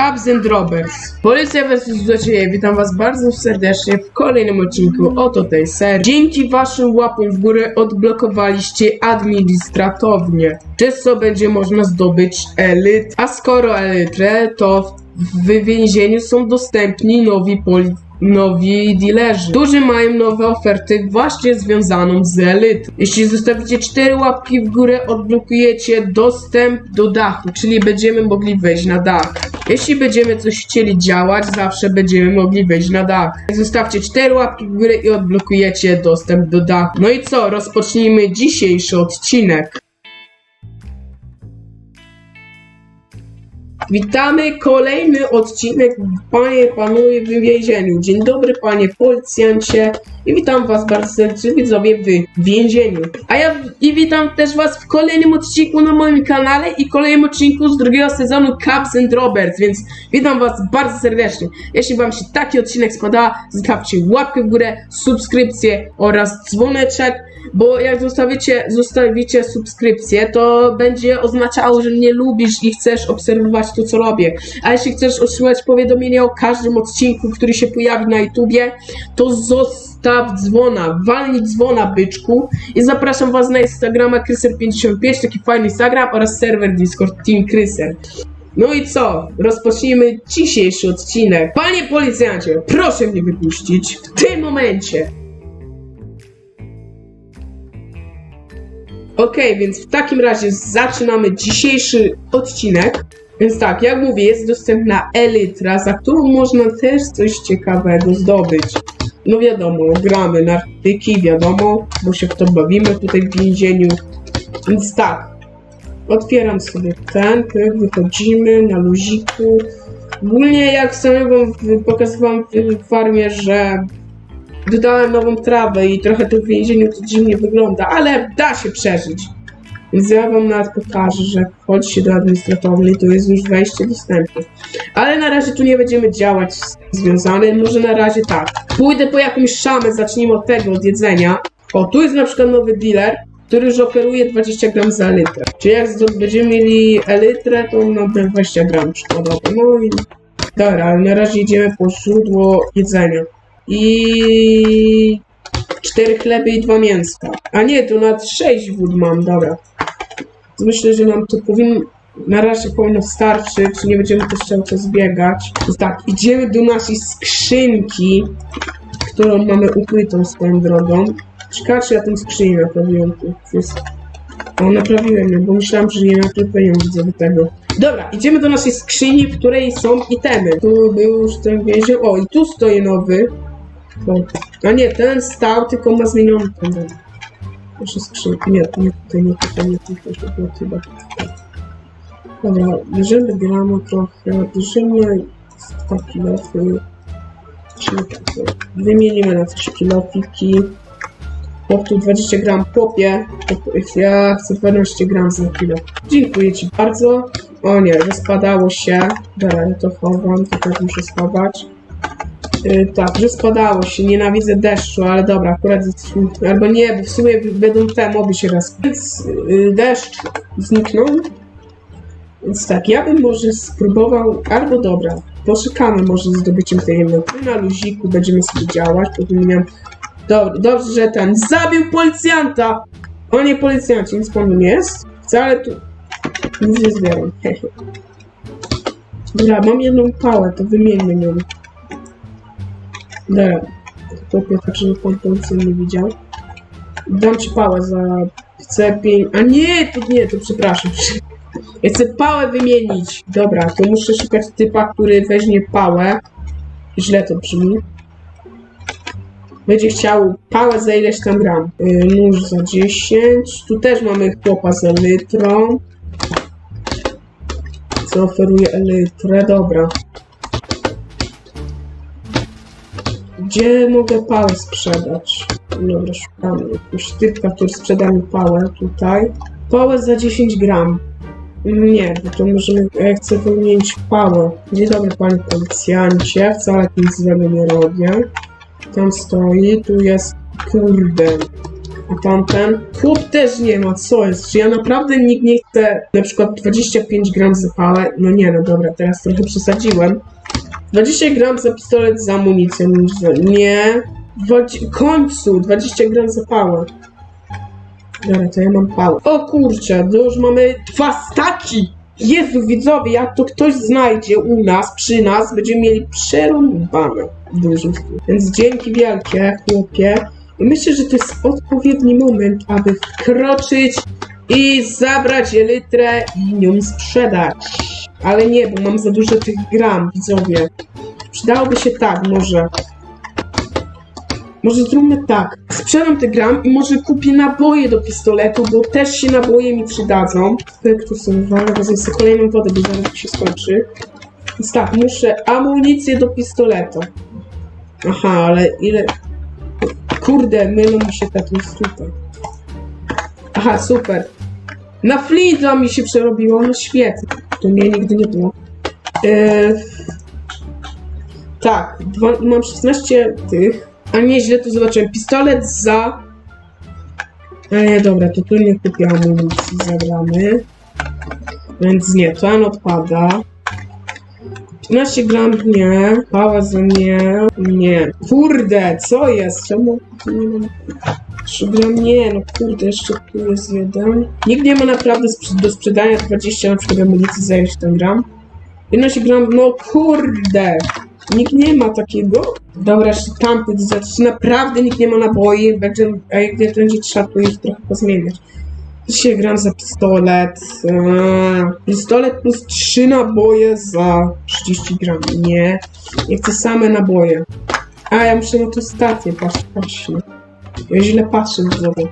Cubs and Robbers. Policja vs. Złodzieje, witam was bardzo serdecznie w kolejnym odcinku oto tej serii. Dzięki waszym łapom w górę odblokowaliście administratownię, przez co będzie można zdobyć elit. A skoro elytrę, to w więzieniu są dostępni nowi poli nowi dealerzy, którzy mają nowe oferty właśnie związaną z elit. Jeśli zostawicie 4 łapki w górę, odblokujecie dostęp do dachu, czyli będziemy mogli wejść na dach. Jeśli będziemy coś chcieli działać, zawsze będziemy mogli wejść na dach. Zostawcie 4 łapki w górę i odblokujecie dostęp do dachu. No i co, rozpocznijmy dzisiejszy odcinek. Witamy kolejny odcinek Panie Panuje w więzieniu. Dzień dobry panie policjancie i witam was bardzo serdecznie widzowie w więzieniu. A ja i witam też was w kolejnym odcinku na moim kanale i kolejnym odcinku z drugiego sezonu Cubs and Roberts, więc witam was bardzo serdecznie. Jeśli wam się taki odcinek spodoba, zostawcie łapkę w górę, subskrypcję oraz dzwoneczek, bo jak zostawicie, zostawicie subskrypcję, to będzie oznaczało, że mnie lubisz i chcesz obserwować to, co robię. A jeśli chcesz otrzymać powiadomienia o każdym odcinku, który się pojawi na YouTubie, to zostaw dzwona, walnij dzwona, byczku. I zapraszam was na Instagrama Kryser55, taki fajny Instagram oraz serwer Discord Team Kryser. No i co? Rozpocznijmy dzisiejszy odcinek. Panie policjancie, proszę mnie wypuścić w tym momencie. Okej, więc w takim razie zaczynamy dzisiejszy odcinek. Więc tak, jak mówię, jest dostępna Elytra, za którą można też coś ciekawego zdobyć. No wiadomo, gramy narkotyki, wiadomo, bo się w to bawimy tutaj w więzieniu. Więc tak, otwieram sobie ten, wychodzimy na luziku. Ogólnie jak w- pokazywałam w farmie, że dodałem nową trawę i trochę to w więzieniu to dziwnie wygląda, ale da się przeżyć. Więc ja wam nawet pokażę, że jak wchodzicie do administratornej, to jest już wejście dostępne. Ale na razie tu nie będziemy działać związane, może na razie tak. Pójdę po jakąś szamę, zacznijmy od tego, od jedzenia. O, tu jest na przykład nowy dealer, który już oferuje 20 gram za litrę. Czyli jak będziemy mieli elitrę, to na 20 gram przykładowo. No i dobra, ale na razie idziemy po źródło jedzenia. I cztery chleby i dwa mięska. A nie, to nawet sześć wód mam, dobra. Myślę, że nam to powinno, na razie powinno starczyć, nie będziemy też cały czas biegać. Więc tak, idziemy do naszej skrzynki, którą mamy ukrytą swoją drogą. Ciekawe, czy ja tę skrzynię naprawiłem. Tu jest... O, naprawiłem ją, bo myślałem, że nie naprawiłem, widzę do tego. Dobra, idziemy do naszej skrzyni, w której są itemy. Tu był już ten więzień. O, i tu stoi nowy. A nie, ten stał, tylko ma zmieniony ten. Proszę skrzynki. Nie, nie tutaj, nie tutaj, nie tutaj, to było chyba. Dobra, bierzemy gramo trochę, bierzemy 100 kilofy. Wymienimy na 3 kilofiki. Chłop tu 20 gram popie. Ja chcę 12 gram za kilo. Dziękuję ci bardzo. O nie, rozpadało się. Dobra, to chowam, to tak muszę schować. Yy, tak, że spadało się, nienawidzę deszczu, ale dobra, akurat albo nie, bo w sumie będą te moby się raz. Więc yy, deszcz zniknął. Więc tak, ja bym może spróbował, albo dobra, poszukamy może zdobyciem jednotki. Na luziku będziemy sobie działać, powinienem... Dobrze, dobrze, że ten zabił policjanta! O nie, policjanci, nic panu nie jest? Wcale tu... Nic nie zbieram. Dobra, mam jedną pałę, to wymieńmy nią. Dobra, kopię tak, żeby pan policjant nie widział. Dam ci pałę za... Chcę pień... A nie, to nie, to przepraszam. Ja chcę pałę wymienić. Dobra, to muszę szukać typa, który weźmie pałę. Źle to brzmi. Będzie chciał pałę za ileś tam gram. Yy, nóż za 10. Tu też mamy chłopa za litrą. Co oferuje litrę. Dobra. Gdzie mogę pałę sprzedać? Dobra, szukamy jakiegoś typka, który sprzeda mi pałę tutaj. Pałę za 10 gram. Nie, bo to możemy, ja chcę wymienić pałę. Dzień dobry panie policjancie, wcale nic złego nie robię. Tam stoi, tu jest, kurde. A tamten? Chłop też nie ma, co jest? Czy ja naprawdę nikt nie chce na przykład 25 gram zapale? No nie, no dobra, teraz trochę przesadziłem. 20 gram za pistolet z amunicją. Nie. W końcu 20 gram zapałę. Dobra, to ja mam pałę. O kurczę, to już mamy dwa staki! Jezu, widzowie, jak to ktoś znajdzie u nas, przy nas, będziemy mieli przerąbane stopniu. Więc dzięki wielkie, chłopie. I myślę, że to jest odpowiedni moment, aby wkroczyć i zabrać elytrę i nią sprzedać. Ale nie, bo mam za dużo tych gram, widzowie. Przydałoby się tak, może. Może zróbmy tak. Sprzedam te gram i może kupię naboje do pistoletu, bo też się naboje mi przydadzą. Tak, tu są wale, wezmę sobie kolejną wodę, bo zaraz się skończy. Więc tak, muszę amunicję do pistoletu. Aha, ale ile... Kurde, mylą mi się te tutaj. Aha, super. Na Flinta mi się przerobiło, no świetnie. To mnie nigdy nie było. Eee, tak, dwa, mam 16 tych. A nieźle to zobaczyłem. Pistolet za. Nie, dobra, to tu nie kupię amunicji, zabramy. Więc nie, ten odpada. 15 gram nie, pała za nie, nie. Kurde, co jest? Czemu nie mam... 3 gram nie, no kurde, jeszcze tu jest jeden. Nikt nie ma naprawdę do sprzedania 20 na przykład amunicji za ileś tam gram. 11 gram, no kurde. Nikt nie ma takiego. Dobra, jeszcze tamty czy naprawdę nikt nie ma naboi, będzie, a jak nie będzie trzeba tu ich trochę pozmieniać. Dzisiaj gram za pistolet. Eee, pistolet plus 3 naboje za 30 gram. Nie. Nie chcę same naboje. A, ja muszę na to stację patrzeć. Patrzcie. Ja źle patrzę wodę.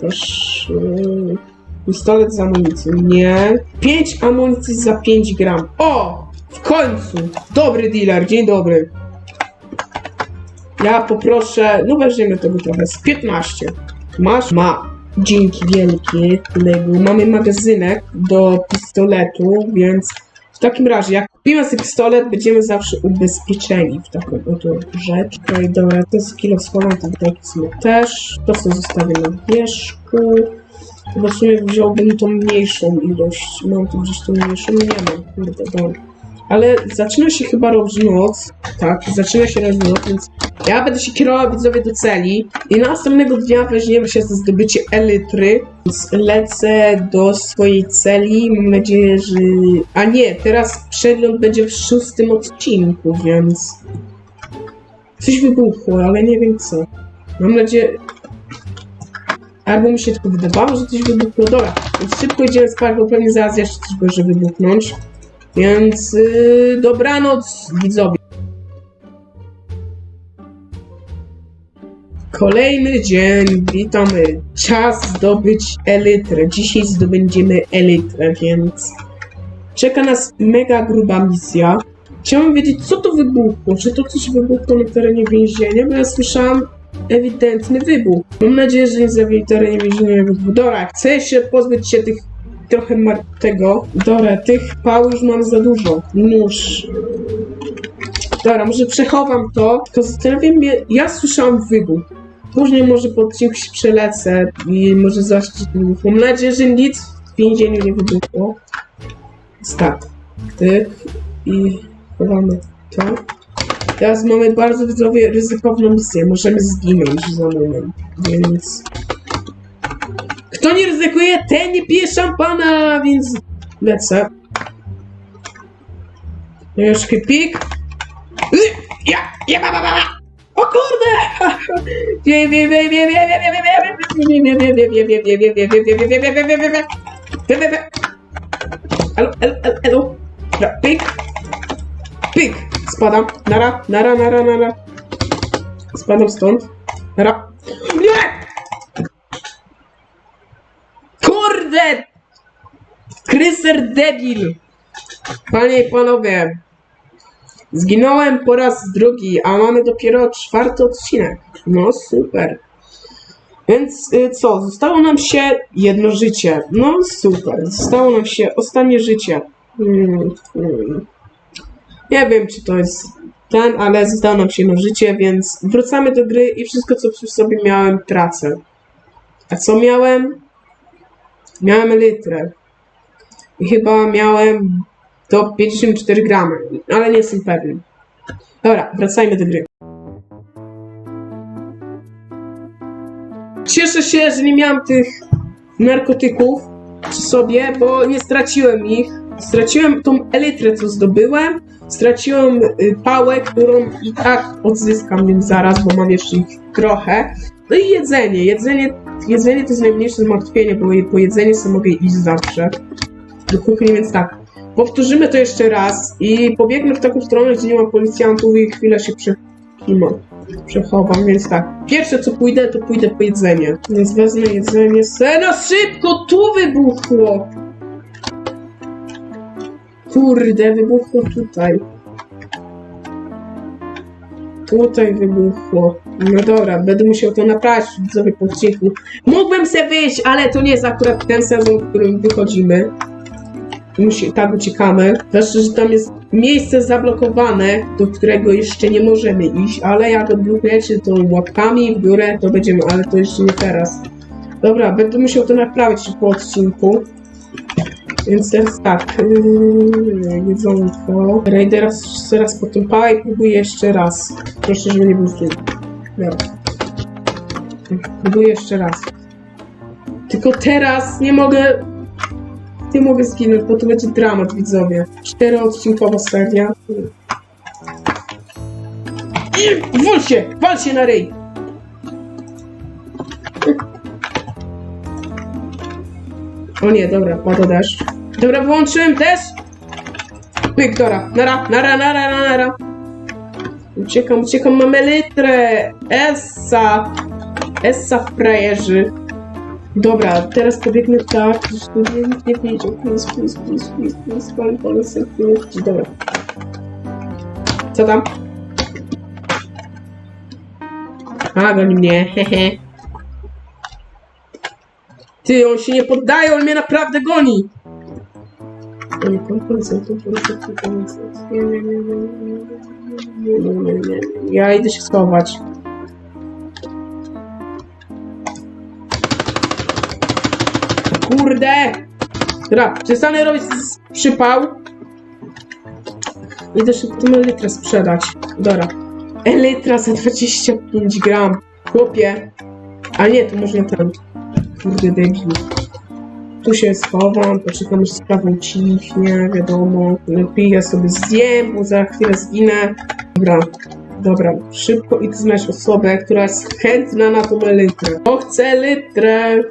Też... Eee, pistolet z amunicją. Nie. 5 amunicji za 5 gram. O! W końcu! Dobry dealer, dzień dobry. Ja poproszę, no weźmiemy tego trochę, z 15. Masz? Ma. Dzięki wielkie, kolego. Mamy magazynek do pistoletu, więc takim razie, jak kupimy sobie pistolet, będziemy zawsze ubezpieczeni w taką oto rzecz. Okej, dobra, to jest kilo schowam, to tak sobie też. To co zostawię na wierzchu. Chyba w sumie wziąłbym tą mniejszą ilość. Mam tu gdzieś tą mniejszą? Nie mam, kurde, dobra. Ale zaczyna się chyba robić noc. Tak, zaczyna się robić noc, więc ja będę się kierował widzowie do celi i następnego dnia weźmiemy się za zdobycie elitry. Więc lecę do swojej celi. Mam nadzieję, że. A nie, teraz przegląd będzie w szóstym odcinku, więc. Coś wybuchło, ale nie wiem co. Mam nadzieję. Albo mi się tylko wydawało, że coś wybuchło. Dobra, więc szybko idziemy spać, bo pewnie zaraz jeszcze coś może wybuchnąć. Więc yy, dobranoc widzowie. Kolejny dzień, witamy. Czas zdobyć elytrę. Dzisiaj zdobędziemy elytrę, więc czeka nas mega gruba misja. Chciałbym wiedzieć, co to wybuchło. Czy to coś wybuchło na terenie więzienia? Bo ja słyszałam ewidentny wybuch. Mam nadzieję, że nie na terenie więzienia wybuchu. Dobra, chcę się pozbyć się tych trochę tego. Dobra, tych pał już mam za dużo. Nóż. Dobra, może przechowam to. Tylko zastanawiam mnie, ja słyszałam wybuch. Później może po odcinku się przelecę i może zobaczyć wybuch. Mam nadzieję, że nic w więzieniu nie wybuchło. Tak. Tyk. I chowamy to. Teraz mamy bardzo widzowie ryzykowną misję. Możemy zginąć za moment. Więc kto nie ryzykuje, ten nie pije szampana, więc lecę. Już pik. Ja, ja, ba, ba, ba. O kurde! Wiem, wiem, wiem, wiem, wiem, wiem, wiem, wiem, wiem, wiem, wiem, wiem, wiem, wiem, wiem, wiem, wiem, wiem, wiem, wiem. Elo, elo, elo, elo. Pik. Pik. Spadam. Nara, nara, nara, nara. Spadam stąd. Nara. Nie! Kurde! Kryser debil! Panie i panowie, zginąłem po raz drugi, a mamy dopiero czwarty odcinek. No super. Więc y, co, zostało nam się jedno życie. No super, zostało nam się ostatnie życie. Hmm, hmm. Nie wiem, czy to jest ten, ale zostało nam się jedno życie, więc wracamy do gry i wszystko, co przy sobie miałem, tracę. A co miałem? Miałem litrę. Chyba miałem do 54 gramy, ale nie jestem pewien. Dobra, wracajmy do gry. Cieszę się, że nie miałam tych narkotyków przy sobie, bo nie straciłem ich. Straciłem tą elitrę, co zdobyłem. Straciłem y, pałę, którą i tak odzyskam więc zaraz, bo mam jeszcze ich trochę. No i jedzenie. Jedzenie, jedzenie to jest najmniejsze zmartwienie, bo po jedzenie sobie mogę iść zawsze kuchni, więc tak. Powtórzymy to jeszcze raz i pobiegnę w taką stronę, gdzie nie ma policjantów i chwilę się prze... no, przechowam, więc tak. Pierwsze co pójdę, to pójdę po jedzenie. Więc wezmę jedzenie. Sena, szybko! Tu wybuchło! Kurde, wybuchło tutaj. Tutaj wybuchło. No dobra, będę musiał to naprawić sobie po odcinku. Mógłbym se wyjść, ale to nie jest akurat ten sezon, w którym wychodzimy. Musi, tak uciekamy. Zwłaszcza, że tam jest miejsce zablokowane, do którego jeszcze nie możemy iść, ale jak odblokujecie to łapkami w górę, to będziemy, ale to jeszcze nie teraz. Dobra, będę musiał to naprawić po odcinku. Więc teraz tak, yy, jedzonko. Raidera teraz potąpała i próbuję jeszcze raz. Proszę, żeby nie był zły. Dobra. Próbuję jeszcze raz. Tylko teraz nie mogę nie mogę zginąć, bo to będzie dramat, widzowie. Czteroodcinkowa seria. I wal się! Wal się na ryj! O nie, dobra, pada deszcz. Dobra, wyłączyłem deszcz! Pyk, dobra, nara, nara, nara, nara, nara. Uciekam, uciekam, mamy litrę! Essa! Essa w frajerzy. Dobra, teraz pobiegnę tak, żeby nikt nie wiedział. Please, please, please, please, please, pan policjant, please. Dobra. Co tam? A, goni mnie, hehe. Ty, on się nie poddaje, on mnie naprawdę goni! Nie, pan policjant, pan policjant, pan policjant. Nie, nie, nie, nie, nie, nie, nie, nie, nie. Ja idę się schować. Kurde! Dobra, przestanę robić przypał. Idę szybko tą elytrę sprzedać. Dobra. Elytra za 25 gram. Chłopie. A nie, to można ten. Kurde, debil. Tu się schowam, poczekam aż sprawa ucichnie, wiadomo. Ja sobie zjem, bo za chwilę zginę. Dobra. Dobra, szybko idę znaleźć osobę, która jest chętna na tą elytrę. O, chcę litrę!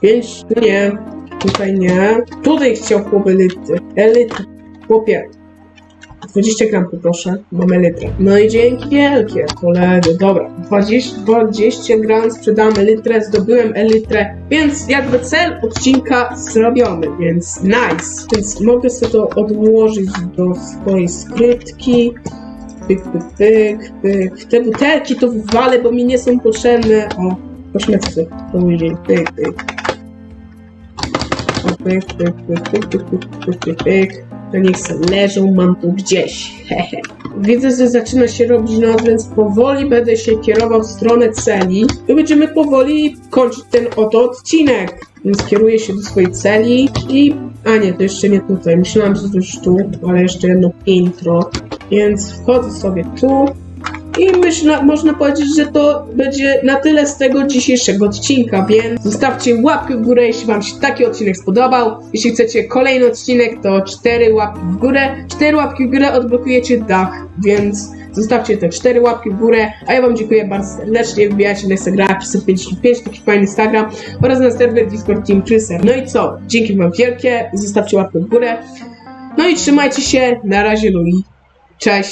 Tu nie. Tutaj nie. Tutaj chciał chłop elity. Elity. Chłopie. 20 gram poproszę. Mam litrę. No i dzięki wielkie, kolego. Dobra. 20, 20 gram sprzedamy litrę, zdobyłem elitrę, więc jakby cel odcinka zrobiony, więc nice. Więc mogę sobie to odłożyć do swojej skrytki. Pyk, pyk, pyk, pyk. Te butelki to wywalę, bo mi nie są potrzebne. O, pośmiecę sobie później. Pyk, pyk. Pyk, pyk, pyk, pyk, pyk, pyk, pyk, pyk, pyk. To niech se leżą, mam tu gdzieś. Hehe. Widzę, że zaczyna się robić noc, więc powoli będę się kierował w stronę celi i będziemy powoli kończyć ten oto odcinek. Więc kieruję się do swojej celi i... A nie, to jeszcze nie tutaj. Myślałam, że to już tu, ale jeszcze jedno piętro. Więc wchodzę sobie tu. I myślę, można powiedzieć, że to będzie na tyle z tego dzisiejszego odcinka, więc zostawcie łapkę w górę, jeśli wam się taki odcinek spodobał. Jeśli chcecie kolejny odcinek, to cztery łapki w górę. Cztery łapki w górę odblokujecie dach, więc zostawcie te cztery łapki w górę. A ja wam dziękuję bardzo serdecznie. Wbijajcie na Instagrama Krysem55, taki fajny Instagram oraz na serwer Discord Team Krysem. No i co? Dzięki wam wielkie. Zostawcie łapkę w górę. No i trzymajcie się. Na razie, Louis. Cześć.